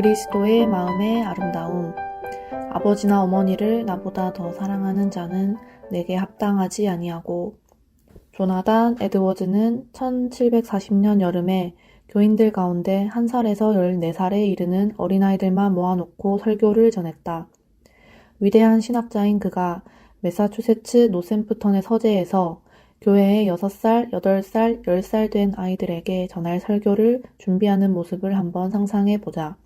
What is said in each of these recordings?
그리스도의 마음의 아름다움. 아버지나 어머니를 나보다 더 사랑하는 자는 내게 합당하지 아니하고 조나단 에드워즈는 1740년 여름에 교인들 가운데 한 살에서 14살에 이르는 어린아이들만 모아놓고 설교를 전했다. 위대한 신학자인 그가 매사추세츠 노샘프턴의 서재에서 교회에 6살, 8살, 10살 된 아이들에게 전할 설교를 준비하는 모습을 한번 상상해 보자.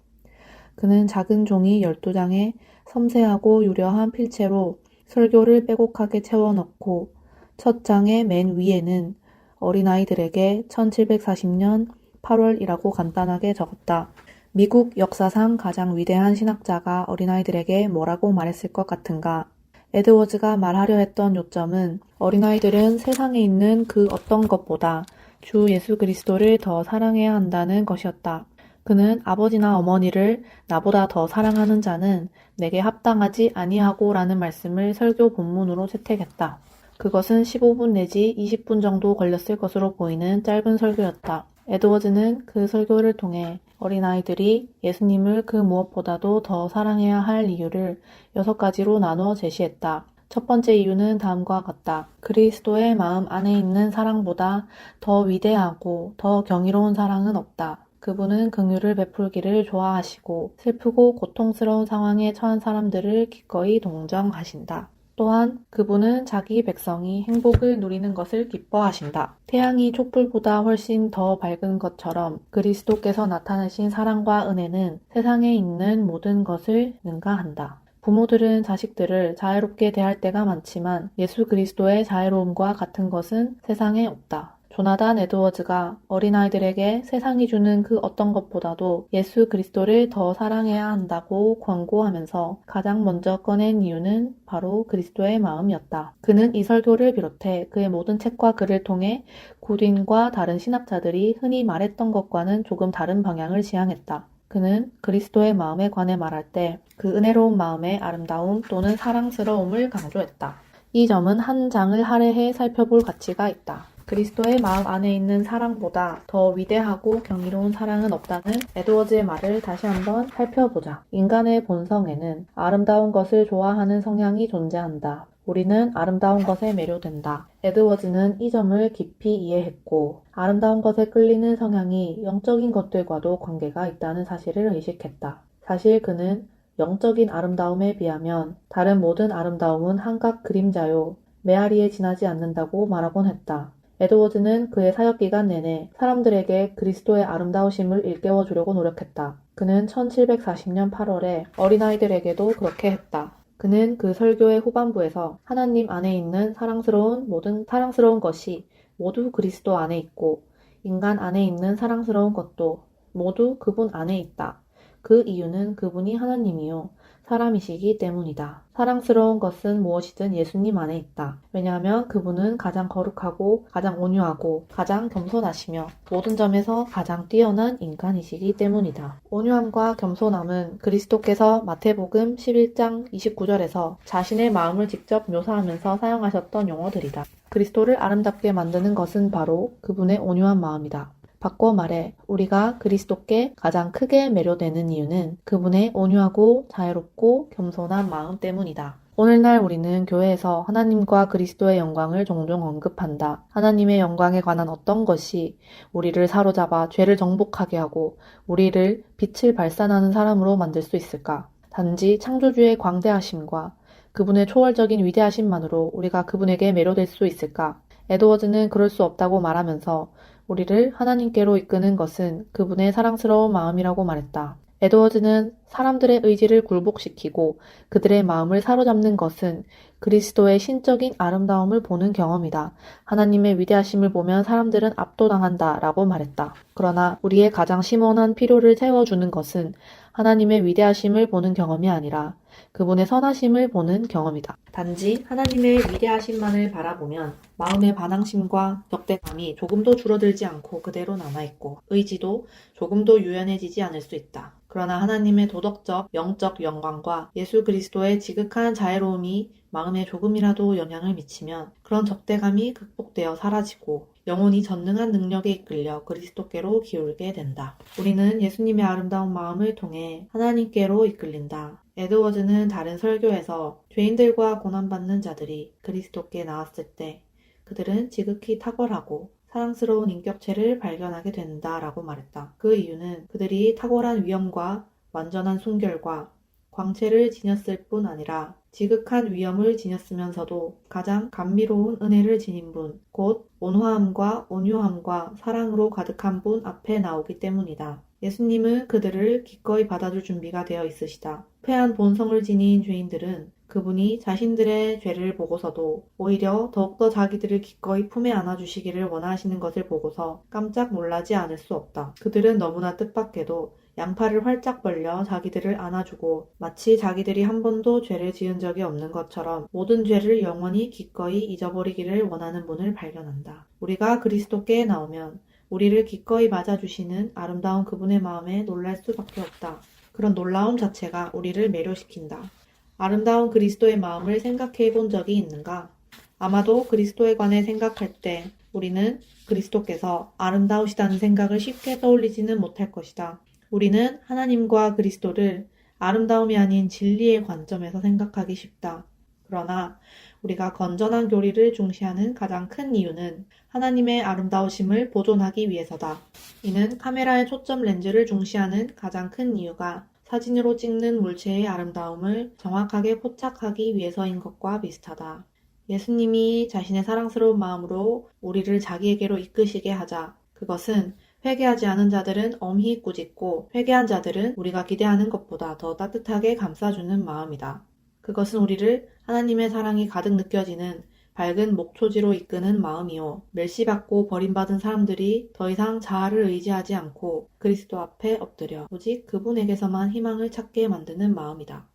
그는 작은 종이 12장에 섬세하고 유려한 필체로 설교를 빼곡하게 채워넣고 첫 장의 맨 위에는 어린아이들에게 1740년 8월이라고 간단하게 적었다. 미국 역사상 가장 위대한 신학자가 어린아이들에게 뭐라고 말했을 것 같은가? 에드워즈가 말하려 했던 요점은 어린아이들은 세상에 있는 그 어떤 것보다 주 예수 그리스도를 더 사랑해야 한다는 것이었다. 그는 아버지나 어머니를 나보다 더 사랑하는 자는 내게 합당하지 아니하고 라는 말씀을 설교 본문으로 채택했다. 그것은 15분 내지 20분 정도 걸렸을 것으로 보이는 짧은 설교였다. 에드워즈는 그 설교를 통해 어린아이들이 예수님을 그 무엇보다도 더 사랑해야 할 이유를 여섯 가지로 나누어 제시했다. 첫 번째 이유는 다음과 같다. 그리스도의 마음 안에 있는 사랑보다 더 위대하고 더 경이로운 사랑은 없다. 그분은 긍휼을 베풀기를 좋아하시고 슬프고 고통스러운 상황에 처한 사람들을 기꺼이 동정하신다. 또한 그분은 자기 백성이 행복을 누리는 것을 기뻐하신다. 태양이 촛불보다 훨씬 더 밝은 것처럼 그리스도께서 나타내신 사랑과 은혜는 세상에 있는 모든 것을 능가한다. 부모들은 자식들을 자유롭게 대할 때가 많지만 예수 그리스도의 자유로움과 같은 것은 세상에 없다. 조나단 에드워즈가 어린아이들에게 세상이 주는 그 어떤 것보다도 예수 그리스도를 더 사랑해야 한다고 권고하면서 가장 먼저 꺼낸 이유는 바로 그리스도의 마음이었다. 그는 이 설교를 비롯해 그의 모든 책과 글을 통해 구딘과 다른 신학자들이 흔히 말했던 것과는 조금 다른 방향을 지향했다. 그는 그리스도의 마음에 관해 말할 때 그 은혜로운 마음의 아름다움 또는 사랑스러움을 강조했다. 이 점은 한 장을 할애해 살펴볼 가치가 있다. 그리스도의 마음 안에 있는 사랑보다 더 위대하고 경이로운 사랑은 없다는 에드워즈의 말을 다시 한번 살펴보자. 인간의 본성에는 아름다운 것을 좋아하는 성향이 존재한다. 우리는 아름다운 것에 매료된다. 에드워즈는 이 점을 깊이 이해했고, 아름다운 것에 끌리는 성향이 영적인 것들과도 관계가 있다는 사실을 의식했다. 사실 그는 영적인 아름다움에 비하면 다른 모든 아름다움은 한각 그림자요, 메아리에 지나지 않는다고 말하곤 했다. 에드워즈는 그의 사역 기간 내내 사람들에게 그리스도의 아름다우심을 일깨워 주려고 노력했다. 그는 1740년 8월에 어린아이들에게도 그렇게 했다. 그는 그 설교의 후반부에서 하나님 안에 있는 사랑스러운 모든 사랑스러운 것이 모두 그리스도 안에 있고 인간 안에 있는 사랑스러운 것도 모두 그분 안에 있다. 그 이유는 그분이 하나님이요. 사람이시기 때문이다. 사랑스러운 것은 무엇이든 예수님 안에 있다. 왜냐하면 그분은 가장 거룩하고 가장 온유하고 가장 겸손하시며 모든 점에서 가장 뛰어난 인간이시기 때문이다. 온유함과 겸손함은 그리스도께서 마태복음 11장 29절에서 자신의 마음을 직접 묘사하면서 사용하셨던 용어들이다. 그리스도를 아름답게 만드는 것은 바로 그분의 온유한 마음이다. 바꿔 말해 우리가 그리스도께 가장 크게 매료되는 이유는 그분의 온유하고 자유롭고 겸손한 마음 때문이다. 오늘날 우리는 교회에서 하나님과 그리스도의 영광을 종종 언급한다. 하나님의 영광에 관한 어떤 것이 우리를 사로잡아 죄를 정복하게 하고 우리를 빛을 발산하는 사람으로 만들 수 있을까? 단지 창조주의 광대하심과 그분의 초월적인 위대하심만으로 우리가 그분에게 매료될 수 있을까? 에드워즈는 그럴 수 없다고 말하면서 우리를 하나님께로 이끄는 것은 그분의 사랑스러운 마음이라고 말했다. 에드워즈는 사람들의 의지를 굴복시키고 그들의 마음을 사로잡는 것은 그리스도의 신적인 아름다움을 보는 경험이다. 하나님의 위대하심을 보면 사람들은 압도당한다 라고 말했다. 그러나 우리의 가장 심원한 필요를 채워주는 것은 하나님의 위대하심을 보는 경험이 아니라 그분의 선하심을 보는 경험이다. 단지 하나님의 위대하심만을 바라보면 마음의 반항심과 적대감이 조금도 줄어들지 않고 그대로 남아있고 의지도 조금도 유연해지지 않을 수 있다. 그러나 하나님의 도덕적, 영적 영광과 예수 그리스도의 지극한 자애로움이 마음에 조금이라도 영향을 미치면 그런 적대감이 극복되어 사라지고 영혼이 전능한 능력에 이끌려 그리스도께로 기울게 된다. 우리는 예수님의 아름다운 마음을 통해 하나님께로 이끌린다. 에드워즈는 다른 설교에서 죄인들과 고난받는 자들이 그리스도께 나왔을 때 그들은 지극히 탁월하고 사랑스러운 인격체를 발견하게 된다라고 말했다. 그 이유는 그들이 탁월한 위엄과 완전한 순결과 광채를 지녔을 뿐 아니라 지극한 위엄을 지녔으면서도 가장 감미로운 은혜를 지닌 분, 곧 온화함과 온유함과 사랑으로 가득한 분 앞에 나오기 때문이다. 예수님은 그들을 기꺼이 받아줄 준비가 되어 있으시다. 패한 본성을 지닌 죄인들은 그분이 자신들의 죄를 보고서도 오히려 더욱더 자기들을 기꺼이 품에 안아주시기를 원하시는 것을 보고서 깜짝 놀라지 않을 수 없다. 그들은 너무나 뜻밖에도 양팔을 활짝 벌려 자기들을 안아주고 마치 자기들이 한 번도 죄를 지은 적이 없는 것처럼 모든 죄를 영원히 기꺼이 잊어버리기를 원하는 분을 발견한다. 우리가 그리스도께 나오면 우리를 기꺼이 맞아주시는 아름다운 그분의 마음에 놀랄 수밖에 없다. 그런 놀라움 자체가 우리를 매료시킨다. 아름다운 그리스도의 마음을 생각해 본 적이 있는가? 아마도 그리스도에 관해 생각할 때 우리는 그리스도께서 아름다우시다는 생각을 쉽게 떠올리지는 못할 것이다. 우리는 하나님과 그리스도를 아름다움이 아닌 진리의 관점에서 생각하기 쉽다. 그러나 우리가 건전한 교리를 중시하는 가장 큰 이유는 하나님의 아름다우심을 보존하기 위해서다. 이는 카메라의 초점 렌즈를 중시하는 가장 큰 이유가 사진으로 찍는 물체의 아름다움을 정확하게 포착하기 위해서인 것과 비슷하다. 예수님이 자신의 사랑스러운 마음으로 우리를 자기에게로 이끄시게 하자. 그것은 회개하지 않은 자들은 엄히 꾸짖고 회개한 자들은 우리가 기대하는 것보다 더 따뜻하게 감싸주는 마음이다. 그것은 우리를 하나님의 사랑이 가득 느껴지는 밝은 목초지로 이끄는 마음이요. 멸시받고 버림받은 사람들이 더 이상 자아를 의지하지 않고 그리스도 앞에 엎드려 오직 그분에게서만 희망을 찾게 만드는 마음이다.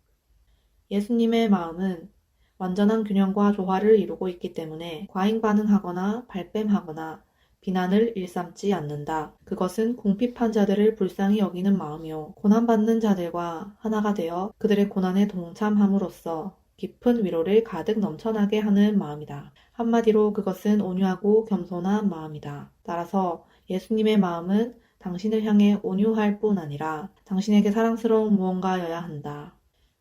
예수님의 마음은 완전한 균형과 조화를 이루고 있기 때문에 과잉 반응하거나 발뺌하거나 비난을 일삼지 않는다. 그것은 궁핍한 자들을 불쌍히 여기는 마음이요. 고난받는 자들과 하나가 되어 그들의 고난에 동참함으로써 깊은 위로를 가득 넘쳐나게 하는 마음이다. 한마디로 그것은 온유하고 겸손한 마음이다. 따라서 예수님의 마음은 당신을 향해 온유할 뿐 아니라 당신에게 사랑스러운 무언가여야 한다.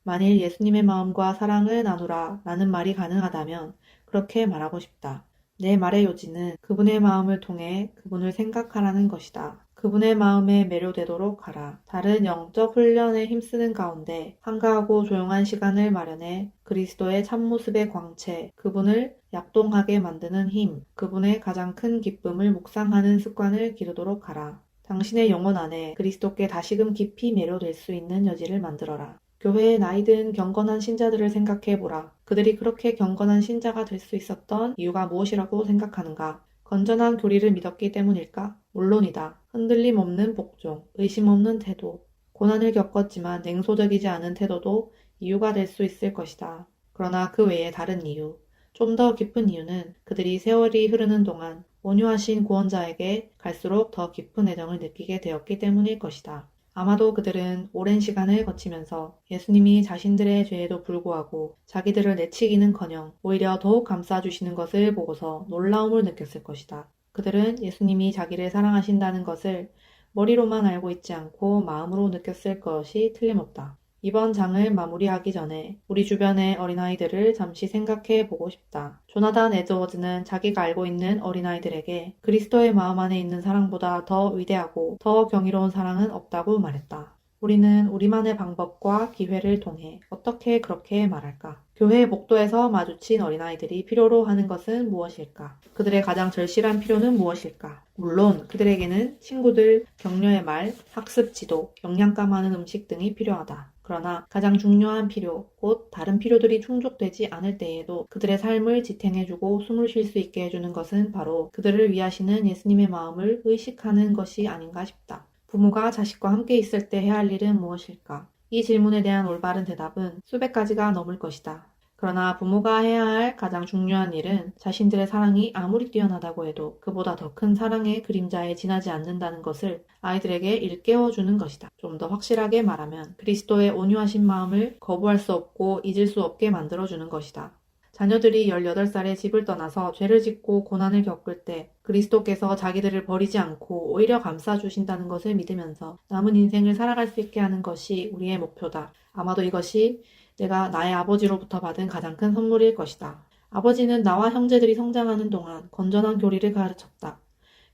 만일 예수님의 마음과 사랑을 나누라 라는 말이 가능하다면 그렇게 말하고 싶다. 내 말의 요지는 그분의 마음을 통해 그분을 생각하라는 것이다. 그분의 마음에 매료되도록 하라. 다른 영적 훈련에 힘쓰는 가운데 한가하고 조용한 시간을 마련해 그리스도의 참모습의 광채, 그분을 약동하게 만드는 힘, 그분의 가장 큰 기쁨을 묵상하는 습관을 기르도록 하라. 당신의 영혼 안에 그리스도께 다시금 깊이 매료될 수 있는 여지를 만들어라. 교회의 나이든 경건한 신자들을 생각해 보라. 그들이 그렇게 경건한 신자가 될 수 있었던 이유가 무엇이라고 생각하는가? 건전한 교리를 믿었기 때문일까? 물론이다. 흔들림 없는 복종, 의심 없는 태도, 고난을 겪었지만 냉소적이지 않은 태도도 이유가 될 수 있을 것이다. 그러나 그 외에 다른 이유, 좀 더 깊은 이유는 그들이 세월이 흐르는 동안 온유하신 구원자에게 갈수록 더 깊은 애정을 느끼게 되었기 때문일 것이다. 아마도 그들은 오랜 시간을 거치면서 예수님이 자신들의 죄에도 불구하고 자기들을 내치기는커녕 오히려 더욱 감싸주시는 것을 보고서 놀라움을 느꼈을 것이다. 그들은 예수님이 자기를 사랑하신다는 것을 머리로만 알고 있지 않고 마음으로 느꼈을 것이 틀림없다. 이번 장을 마무리하기 전에 우리 주변의 어린아이들을 잠시 생각해 보고 싶다. 조나단 에드워즈는 자기가 알고 있는 어린아이들에게 그리스도의 마음 안에 있는 사랑보다 더 위대하고 더 경이로운 사랑은 없다고 말했다. 우리는 우리만의 방법과 기회를 통해 어떻게 그렇게 말할까? 교회 목도에서 마주친 어린아이들이 필요로 하는 것은 무엇일까? 그들의 가장 절실한 필요는 무엇일까? 물론 그들에게는 친구들, 격려의 말, 학습 지도, 영양가 많은 음식 등이 필요하다. 그러나 가장 중요한 필요, 곧 다른 필요들이 충족되지 않을 때에도 그들의 삶을 지탱해주고 숨을 쉴 수 있게 해주는 것은 바로 그들을 위하시는 예수님의 마음을 의식하는 것이 아닌가 싶다. 부모가 자식과 함께 있을 때 해야 할 일은 무엇일까? 이 질문에 대한 올바른 대답은 수백 가지가 넘을 것이다. 그러나 부모가 해야 할 가장 중요한 일은 자신들의 사랑이 아무리 뛰어나다고 해도 그보다 더 큰 사랑의 그림자에 지나지 않는다는 것을 아이들에게 일깨워 주는 것이다. 좀 더 확실하게 말하면 그리스도의 온유하신 마음을 거부할 수 없고 잊을 수 없게 만들어 주는 것이다. 자녀들이 18살에 집을 떠나서 죄를 짓고 고난을 겪을 때 그리스도께서 자기들을 버리지 않고 오히려 감싸주신다는 것을 믿으면서 남은 인생을 살아갈 수 있게 하는 것이 우리의 목표다. 아마도 이것이 내가 나의 아버지로부터 받은 가장 큰 선물일 것이다. 아버지는 나와 형제들이 성장하는 동안 건전한 교리를 가르쳤다.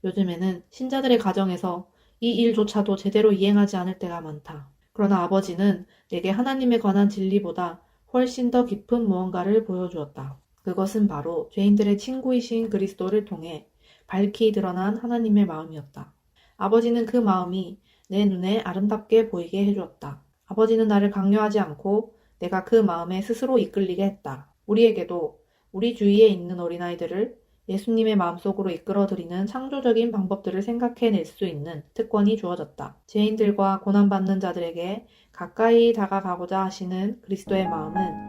요즘에는 신자들의 가정에서 이 일조차도 제대로 이행하지 않을 때가 많다. 그러나 아버지는 내게 하나님에 관한 진리보다 훨씬 더 깊은 무언가를 보여주었다. 그것은 바로 죄인들의 친구이신 그리스도를 통해 밝히 드러난 하나님의 마음이었다. 아버지는 그 마음이 내 눈에 아름답게 보이게 해주었다. 아버지는 나를 강요하지 않고 내가 그 마음에 스스로 이끌리게 했다. 우리에게도 우리 주위에 있는 어린아이들을 예수님의 마음속으로 이끌어들이는 창조적인 방법들을 생각해낼 수 있는 특권이 주어졌다. 죄인들과 고난받는 자들에게 가까이 다가가고자 하시는 그리스도의 마음은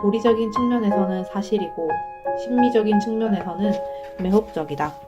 교리적인 측면에서는 사실이고 심미적인 측면에서는 매혹적이다.